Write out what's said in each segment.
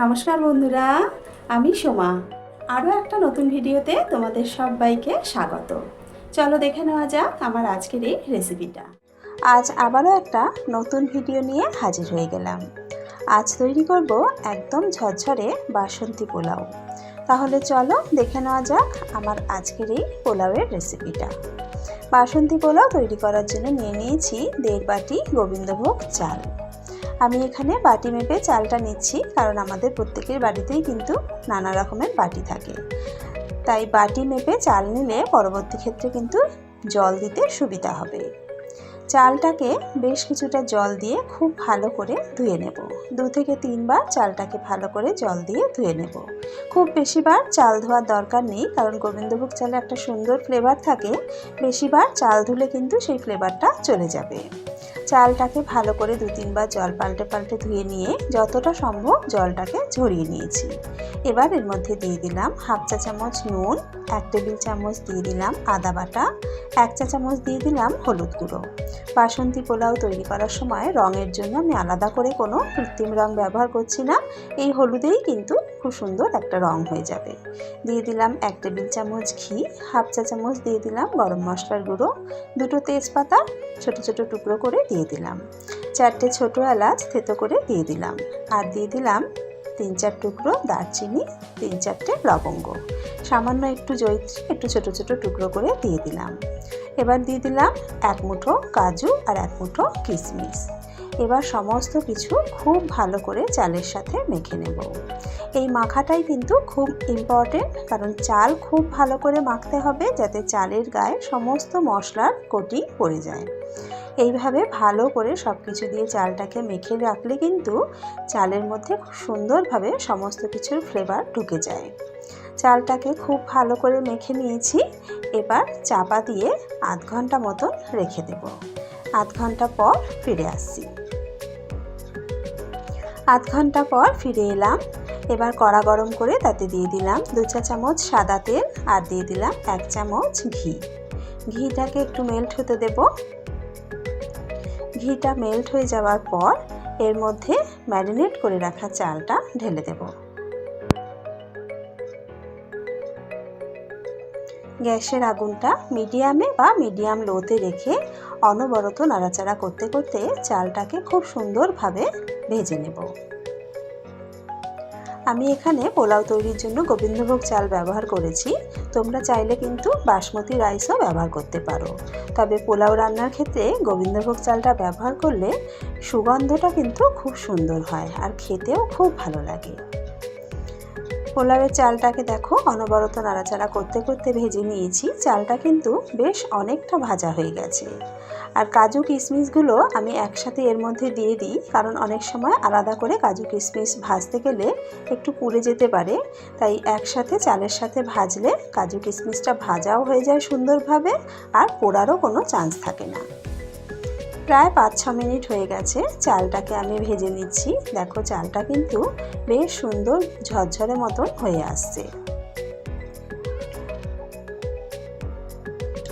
নমস্কার বন্ধুরা, আমি সোমা। আরও একটা নতুন ভিডিওতে তোমাদের সবাইকে স্বাগত। চলো দেখে নেওয়া যাক আমার আজকের এই রেসিপিটা আজ আবারও একটা নতুন ভিডিও নিয়ে হাজির হয়ে গেলাম। আজ তৈরি করব একদম ঝরঝরে বাসন্তী পোলাও। তাহলে চলো দেখে নেওয়া যাক আমার আজকের এই পোলাওয়ের রেসিপিটা বাসন্তী পোলাও তৈরি করার জন্য নিয়ে নিয়েছি দেড় বাটি গোবিন্দভোগ চাল। আমি এখানে বাটি মেপে চালটা নিচ্ছি, কারণ আমাদের প্রত্যেকের বাড়িতেই কিন্তু নানা রকমের বাটি থাকে। তাই বাটি মেপে চাল নিলে পরবর্তী ক্ষেত্রে কিন্তু জল দিতে সুবিধা হবে। চালটাকে বেশ কিছুটা জল দিয়ে খুব ভালো করে ধুয়ে নেব। দু থেকে তিনবার চালটাকে ভালো করে জল দিয়ে ধুয়ে নেব। খুব বেশিবার চাল ধোয়ার দরকার নেই, কারণ গোবিন্দভোগ চালে একটা সুন্দর ফ্লেভার থাকে। বেশিবার চাল ধুলে কিন্তু সেই ফ্লেভারটা চলে যাবে। চালটাকে ভালো করে দু তিনবার জল পাল্টে পাল্টে ধুয়ে নিয়ে যতটা সম্ভব জলটাকে ঝরিয়ে নিয়েছি। এবার এর মধ্যে দিয়ে দিলাম হাফ চা চামচ নুন, এক টেবিল চামচ দিয়ে দিলাম আদা বাটা, এক চা চামচ দিয়ে দিলাম হলুদ গুঁড়ো। বাসন্তী পোলাও তৈরি করার সময় রঙের জন্য আমি আলাদা করে কোনো কৃত্রিম রং ব্যবহার করছি না। এই হলুদেই কিন্তু খুব সুন্দর একটা রং হয়ে যাবে। দিয়ে দিলাম এক টেবিল চামচ ঘি, হাফ চা চামচ দিয়ে দিলাম গরম মশলার গুঁড়ো, দুটো তেজপাতা, ছোট ছোট টুকরো করে দিয়ে দিলাম। চারটে ছোট এলাচ থেতো করে দিয়ে দিলাম। আর দিয়ে দিলাম তিন চার টুকরো দারচিনি, তিন চারটে লবঙ্গ। সামান্য একটু জৈত্রী একটু ছোট ছোট টুকরো করে দিয়ে দিলাম। এবার দিয়ে দিলাম এক মুঠো কাজু আর এক মুঠো কিশমিশ এবার সমস্ত কিছু খুব ভালো করে চালের সাথে মেখে নেব। এই মাখাটাই কিন্তু খুব ইম্পর্টেন্ট কারণ চাল খুব ভালো করে মাখতে হবে যাতে চালের গায়ে সমস্ত মশলার কোটি পড়ে যায়। এইভাবে ভালো করে সব কিছু দিয়ে চালটাকে মেখে রাখলে কিন্তু চালের মধ্যে খুব সুন্দরভাবে সমস্ত কিছুর ফ্লেভার ঢুকে যায়। চালটাকে খুব ভালো করে মেখে নিয়েছি, এবার চাপা দিয়ে আধ ঘণ্টা মতো রেখে দেব। আধ ঘণ্টা পর ফিরে আসছি। আধ ঘণ্টা পর ফিরে এলাম। এবার কড়া গরম করে তাতে দিয়ে দিলাম দু চা চামচ সাদা তেল আর দিয়ে দিলাম এক চামচ ঘি। ঘিটাকে একটু মেল্ট হতে দেব। ঘিটা মেল্ট হয়ে যাওয়ার পর এর মধ্যে ম্যারিনেট করে রাখা চালটা ঢেলে দেব। গ্যাসের আগুনটা মিডিয়ামে বা মিডিয়াম লোতে রেখে অনবরত নাড়াচাড়া করতে করতে চালটাকে খুব সুন্দরভাবে ভেজে নেব। আমি এখানে পোলাও তৈরির জন্য গোবিন্দভোগ চাল ব্যবহার করেছি। তোমরা চাইলে কিন্তু বাসমতি রাইসও ব্যবহার করতে পারো। তবে পোলাও রান্নার ক্ষেত্রে গোবিন্দভোগ চালটা ব্যবহার করলে সুগন্ধটা কিন্তু খুব সুন্দর হয় আর খেতেও খুব ভালো লাগে। পোলাওয়ের চালটাকে দেখো অনবরত নাড়াচাড়া করতে করতে ভেজে নিয়েছি। চালটা কিন্তু বেশ অনেকটা ভাজা হয়ে গেছে। আর কাজু কিশমিশগুলো আমি একসাথে এর মধ্যে দিয়ে দিই, কারণ অনেক সময় আলাদা করে কাজু কিশমিশ ভাজতে গেলে একটু পুড়ে যেতে পারে। তাই একসাথে চালের সাথে ভাজলে কাজু কিশমিশটা ভাজাও হয়ে যায় সুন্দরভাবে, আর পোড়ারও কোনো চান্স থাকে না। প্রায় পাঁচ ছ মিনিট হয়ে গেছে। চালটাকে আমি ভেজে নিচ্ছি। দেখো, চালটা কিন্তু বেশ সুন্দর ঝরঝরে মতন হয়ে আসছে।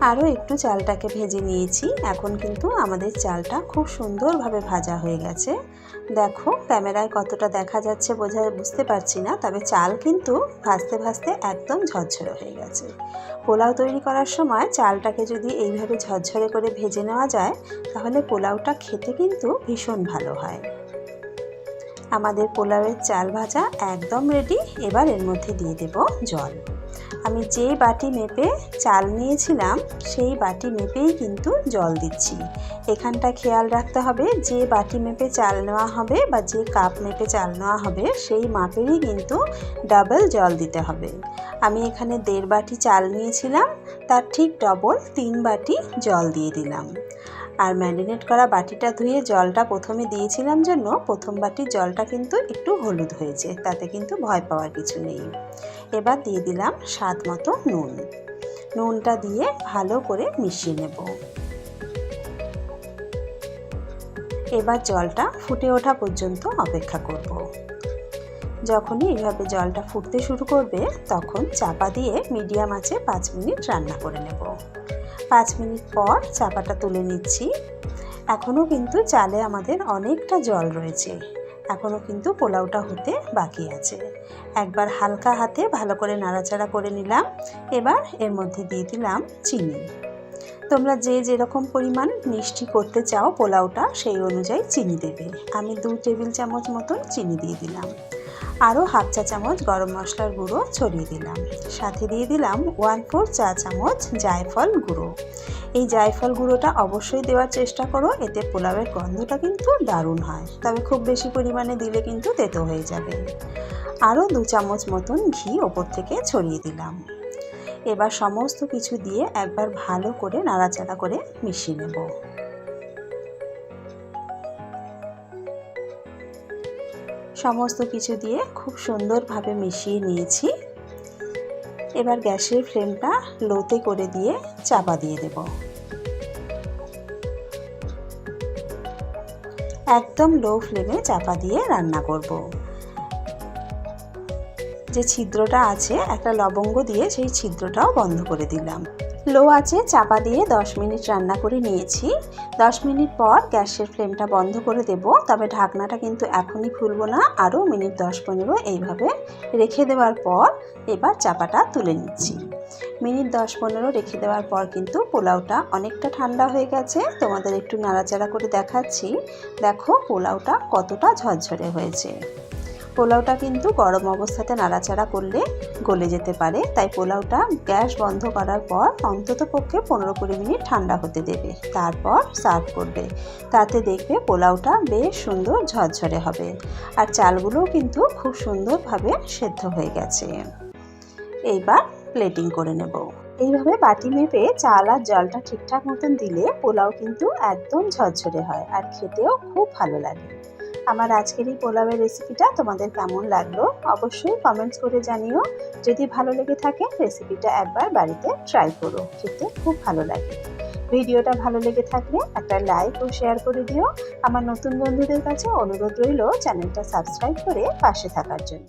আরও একটু চালটাকে ভেজে নিয়েছি। এখন কিন্তু আমাদের চালটা খুব সুন্দরভাবে ভাজা হয়ে গেছে। দেখো, ক্যামেরায় কতটা দেখা যাচ্ছে বোঝা, বুঝতে পারছি না, তবে চাল কিন্তু ভাজতে ভাজতে একদম ঝরঝরে হয়ে গেছে। পোলাও তৈরি করার সময় চালটাকে যদি এইভাবে ঝরঝরে করে ভেজে নেওয়া যায়, তাহলে পোলাওটা খেতে কিন্তু ভীষণ ভালো হয়। আমাদের পোলাওয়ের চাল ভাজা একদম রেডি এবার এর মধ্যে দিয়ে দেব জল। আমি যে বাটি মেপে চাল নিয়েছিলাম, সেই বাটি মেপেই কিন্তু জল দিচ্ছি। এখানটা খেয়াল রাখতে হবে, যে বাটি মেপে চাল নেওয়া হবে বা যে কাপ মেপে চাল নেওয়া হবে, সেই মাপেরই কিন্তু ডাবল জল দিতে হবে। আমি এখানে দেড় বাটি চাল নিয়েছিলাম, তার ঠিক ডবল তিন বাটি জল দিয়ে দিলাম। আর ম্যারিনেট করা বাটিটা ধুয়ে জলটা প্রথমে দিয়েছিলাম জন্য প্রথম বাটির জলটা কিন্তু একটু হলুদ হয়েছে, তাতে কিন্তু ভয় পাওয়ার কিছু নেই। এবার দিয়ে দিলাম স্বাদ মতো নুন। নুনটা দিয়ে ভালো করে মিশিয়ে নেব। এবার জলটা ফুটে ওঠা পর্যন্ত অপেক্ষা করব। যখনই এইভাবে জলটা ফুটতে শুরু করবে, তখন চাপা দিয়ে মিডিয়াম আঁচে পাঁচ মিনিট রান্না করে নেব। পাঁচ মিনিট পর চাপাটা তুলে নিচ্ছি। এখনও কিন্তু চালে আমাদের অনেকটা জল রয়েছে। এখনও কিন্তু পোলাওটা হতে বাকি আছে। একবার হালকা হাতে ভালো করে নাড়াচাড়া করে নিলাম। এবার এর মধ্যে দিয়ে দিলাম চিনি। তোমরা যে যেরকম পরিমাণ মিষ্টি করতে চাও পোলাওটা, সেই অনুযায়ী চিনি দেবে। আমি দু টেবিল চামচ মতন চিনি দিয়ে দিলাম। আরও হাফ চা চামচ গরম মশলার গুঁড়ো ছড়িয়ে দিলাম। সাথে দিয়ে দিলাম ওয়ান ফোর চা চামচ জায়ফল গুঁড়ো। এই জায়ফল গুঁড়োটা অবশ্যই দেওয়ার চেষ্টা করো, এতে পোলাওয়ের গন্ধটা কিন্তু দারুণ হয়। তবে খুব বেশি পরিমাণে দিলে কিন্তু তেতো হয়ে যাবে। আরও দু চামচ মতন ঘি ওপর থেকে ছড়িয়ে দিলাম। এবার সমস্ত কিছু দিয়ে একবার ভালো করে নাড়াচাড়া করে মিশিয়ে নেব। সমস্ত কিছু দিয়ে খুব সুন্দরভাবে মিশিয়ে নিয়েছি। এবার গ্যাসের ফ্লেমটা লোতে করে দিয়ে চাপা দিয়ে দেব। একদম লো ফ্লেমে চাপা দিয়ে রান্না করব। যে ছিদ্রটা আছে, একটা লবঙ্গ দিয়ে সেই ছিদ্রটাও বন্ধ করে দিলাম। লো আছে চাপা দিয়ে 10 মিনিট রান্না করে নিয়েছি। 10 মিনিট পর গ্যাসের ফ্লেমটা বন্ধ করে দেব। তবে ঢাকনাটা কিন্তু এখনই খুলবো না, আরও মিনিট দশ পনেরো এইভাবে রেখে দেওয়ার পর এবার চাপাটা তুলে নিচ্ছি। মিনিট দশ পনেরো রেখে দেওয়ার পর কিন্তু পোলাওটা অনেকটা ঠান্ডা হয়ে গেছে। তোমাদের একটু নাড়াচাড়া করে দেখাচ্ছি। দেখো পোলাওটা কতটা ঝরঝরে হয়েছে। পোলাওটা কিন্তু গরম অবস্থাতে নাড়াচাড়া করলে গলে যেতে পারে। তাই পোলাওটা গ্যাস বন্ধ করার পর অন্তত পক্ষে পনেরো কুড়ি মিনিট ঠান্ডা হতে দেবে। তারপর সার্ভ করবে। তাতে দেখবে পোলাওটা বেশ সুন্দর ঝরঝরে হবে। আর চালগুলোও কিন্তু খুব সুন্দরভাবে সেদ্ধ হয়ে গেছে। এইবার প্লেটিং করে নেব। এইভাবে বাটি মেপে চাল আর জলটা ঠিকঠাক মতন দিলে পোলাও কিন্তু একদম ঝরঝরে হয়। আর খেতেও খুব ভালো লাগে। আমার আজকের এই পোলাওয়ের রেসিপিটা তোমাদের কেমন লাগল অবশ্যই কমেন্টস করে জানিও। যদি ভালো লেগে থাকে রেসিপিটা একবার বাড়িতে ট্রাই করো, খেতে খুব ভালো লাগে। ভিডিওটা ভালো লেগে থাকলে একটা লাইক ও শেয়ার করে দিও। আমার নতুন বন্ধুদের কাছে অনুরোধ রইল চ্যানেলটা সাবস্ক্রাইব করে পাশে থাকার জন্য।